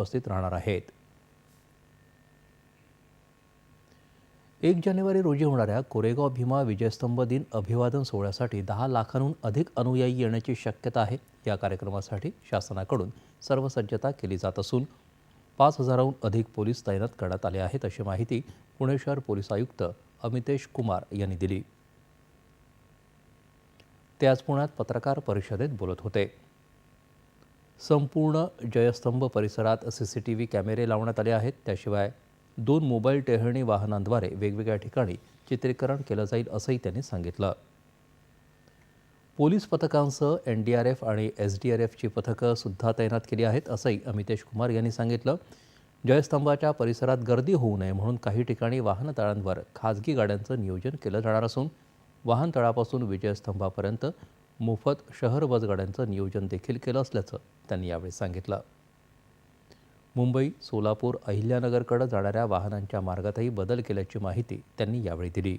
उपस्थित राहणार आहेत. एक जानेवारी रोजी होणाऱ्या कोरेगाव भीमा विजयस्तंभ दिन अभिवादन सोहळ्यासाठी दहा लाखांहून अधिक अनुयायी येण्याची शक्यता आहे. या कार्यक्रमासाठी शासनाकडून सर्व सज्जता केली जात असून पाच हजाराहून अधिक पोलीस तैनात करण्यात आले आहेत अशी माहिती पुणे शहर पोलीस आयुक्त अमितेश कुमार यांनी दिली. ते आज पुण्यात पत्रकार परिषदेत बोलत होते. संपूर्ण जयस्तंभ परिसरात सी सी टी व्ही कॅमेरे लावण्यात आले आहेत. त्याशिवाय दोन मोबाईल टेहळणी वाहनांद्वारे वेगवेगळ्या ठिकाणी चित्रीकरण केलं जाईल असंही त्यांनी सांगितलं. पोलीस पथकांसह एन डी आर एफ आणि एस डी आर एफची पथकं सुद्धा तैनात केली आहेत असंही अमितेश कुमार यांनी सांगितलं. जयस्तंभाच्या परिसरात गर्दी होऊ नये म्हणून काही ठिकाणी वाहनतळांवर खाजगी गाड्यांचं नियोजन केलं जाणार असून वाहनतळापासून विजयस्तंभापर्यंत मोफत शहर बसगाड्यांचं नियोजन देखील केलं असल्याचं त्यांनी यावेळी सांगितलं. मुंबई सोलापूर अहिल्यानगरकडे जाणाऱ्या वाहनांच्या मार्गातही बदल केल्याची माहिती त्यांनी यावेळी दिली.